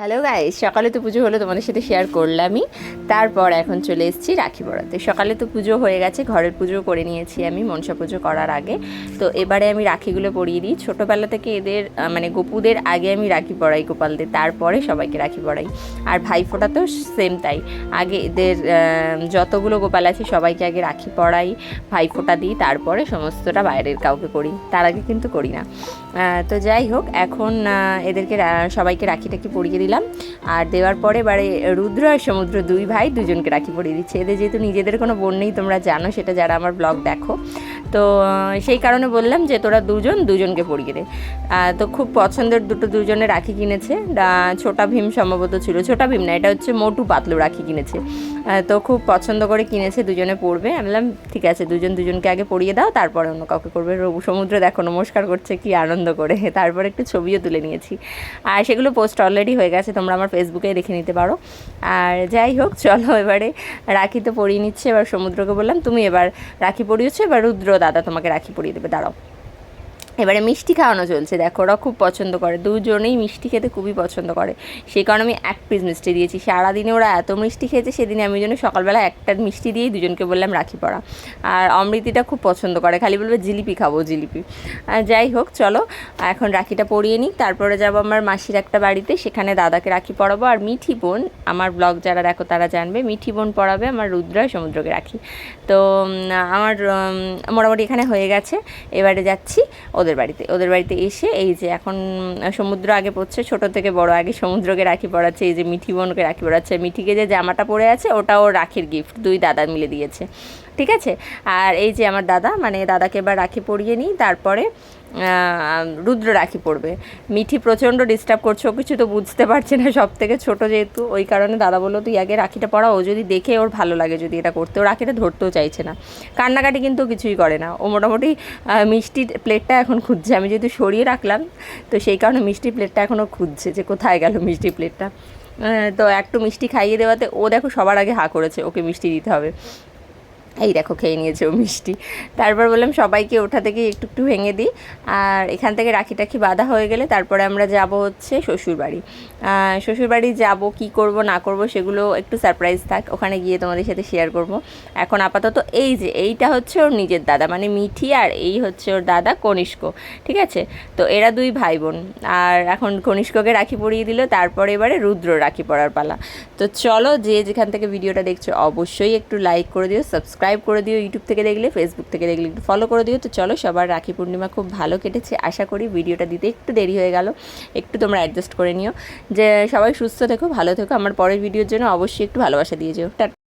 Hello guys সকালে তো পুজো হলো, তোমাদের সাথে শেয়ার করলামই। তারপর এখন চলে এসেছি রাখি পড়াতে সকালে তো পুজো হয়ে গেছে, ঘরের পুজো করে নিয়েছি আমি, মনসা পুজো করার আগে। তো এবারে আমি রাখিগুলো পরিয়ে দিই। ছোটোবেলা থেকে এদের মানে গোপুদের আগে আমি রাখি পড়াই গোপালদের, তারপরে সবাইকে রাখি পড়াই আর ভাইফোঁটা তো সেম তাই। আগে এদের যতগুলো গোপাল আছে, সবাইকে আগে রাখি পড়াই ভাইফোঁটা দিই, তারপরে সমস্তটা বাইরের কাউকে করি। তার আগে কিন্তু করি না। তো যাই হোক, এখন এদেরকে সবাইকে রাখি টাকি পরিয়ে দিলাম। আর দেওয়ার পরে এবারে রুদ্র আর সমুদ্র দুই ভাই দুজনকে রাখি পরিয়ে দিচ্ছে। এদের যেহেতু নিজেদের কোনো বোন নেই, তোমরা জানো, সেটা যারা আমার ব্লগ দেখো। তো সেই কারণে বললাম যে তোরা দুজন দুজনকে পরিয়ে দে। তো খুব পছন্দের দুটো দুজনে রাখি কিনেছে। ছোটা ভীম সম্ভবত ছিল। ছোটা ভীম না, এটা হচ্ছে মোটু পাতলু রাখি কিনেছে। তো খুব পছন্দ করে কিনেছে, দুজনে পড়বে আমি বললাম, ঠিক আছে, দুজন দুজনকে আগে পড়িয়ে দাও, তারপরে অন্য কাউকে করবে রবু সমুদ্র দেখো, নমস্কার করছে, কি আনন্দ করে। তারপরে একটু ছবিও তুলে নিয়েছি। আর সেগুলো পোস্ট অলরেডি হয়ে গেছে, তোমরা আমার ফেসবুকে দেখে নিতে পারো। আর যাই হোক, চলো এবারে রাখি তো পরিয়ে নিচ্ছে। এবার সমুদ্রকে বললাম, তুমি এবার রাখি পরিয়েছো, এবার রুদ্র দাদা তোমাকে রাখি পরিয়ে দেবে দাঁড়াও। এবারে মিষ্টি খাওয়ানো চলছে। দেখো ওরা খুব পছন্দ করে। দুজনেই মিষ্টি খেতে খুবই পছন্দ করে। সেই কারণে আমি এক পিস মিষ্টি দিয়েছি। সারাদিনে ওরা এত মিষ্টি খেয়েছে, সেদিনে আমি জন্য সকালবেলা একটা মিষ্টি দিয়েই দুজনকে বললাম, রাখি পড়া। আর অমৃতিটা খুব পছন্দ করে। খালি বলবে, জিলিপি খাব, জিলিপি। আর যাই হোক, চলো, এখন রাখিটা পরিয়ে নিই। তারপরে যাব আমার মাসির একটা বাড়িতে। সেখানে দাদাকে রাখি পরাবো আর মিঠি বোন, আমার ব্লগ যারা দেখো, তারা জানবে, মিঠি বোন পড়াবে আমার রুদ্র সমুদ্রকে রাখি। তো আমার মোটামুটি এখানে হয়ে গেছে। এবারে যাচ্ছি। ওদের বাড়িতে। ওদের বাড়িতে এসে এই যে এখন সমুদ্র আগে পড়ছে, ছোট থেকে বড় আগে সমুদ্রকে রাখি পড়াচ্ছে, এই যে মিঠি বোনকে রাখি পড়াচ্ছে। মিঠিকে যে জামাটা পরে আছে, ওটা ওর রাখির গিফট দুই দাদা মিলে দিয়েছে। ঠিক আছে? আর এই যে আমার দাদা মানে দাদাকে এবার রাখি পরিয়ে নিই, তারপরে রুদ্র রাখি পড়বে। মিঠি প্রচণ্ড ডিস্টার্ব করছে, ও কিছু তো বুঝতে পারছে না সব থেকে ছোটো যেহেতু, ওই কারণে দাদা বলল, তুই আগে রাখিটা পড়া, ও যদি দেখে ওর ভালো লাগে যদি এটা করতে। ও রাখিটা ধরতেও চাইছে না। কান্নাকাটি কিন্তু কিছুই করে না। ও মোটামুটি মিষ্টির প্লেটটা এখন খুঁজছে। আমি যেহেতু সরিয়ে রাখলাম, তো সেই কারণে মিষ্টি প্লেটটা এখনও খুঁজছে যে কোথায় গেল মিষ্টি প্লেটটা তো একটু মিষ্টি খাইয়ে দেওয়াতে, ও দেখো সবার আগে হা করেছে, ওকে মিষ্টি দিতে হবে। এই দেখো খেয়ে নিয়েছে ও মিষ্টি। তারপর বললাম, সবাইকে ওঠা থেকে একটু একটু ভেঙে দিই। আর এখান থেকে রাখি টাখি বাঁধা হয়ে গেলে তারপরে আমরা যাব হচ্ছে শ্বশুরবাড়ি। শ্বশুরবাড়ি যাব, কি করব, না করব সেগুলো একটু সারপ্রাইজ থাক, ওখানে গিয়ে তোমাদের সাথে শেয়ার করব। এখন আপাতত এই যে, এইটা হচ্ছে ওর নিজের দাদা মানে মিঠি, আর এই হচ্ছে ওর দাদা কনিষ্ক, ঠিক আছে? তো এরা দুই ভাই বোন আর এখন কনিষ্ককে রাখি পরিয়ে দিল, তারপরে এবারে রুদ্র রাখি পরার পালা। তো চলো, যে যেখান থেকে ভিডিওটা দেখছ, অবশ্যই একটু লাইক করে দিও সাবস্ক্রাইব করে দিও, ইউটিউব থেকে দেখলে ফেসবুক থেকে দেখলে একটু ফলো করে দিও। তো চলো, সবার রাখি পূর্ণিমা খুব ভালো কেটেছে। আশা করি ভিডিওটা দিতে একটু দেরি হয়ে গেল। একটু তোমরা অ্যাডজাস্ট করে নিও। যে সবাই সুস্থ থেকো, ভালো থেকো। আমার পরের ভিডিওর জন্য অবশ্যই একটু ভালোবাসা দিয়ে যেও। টাটা।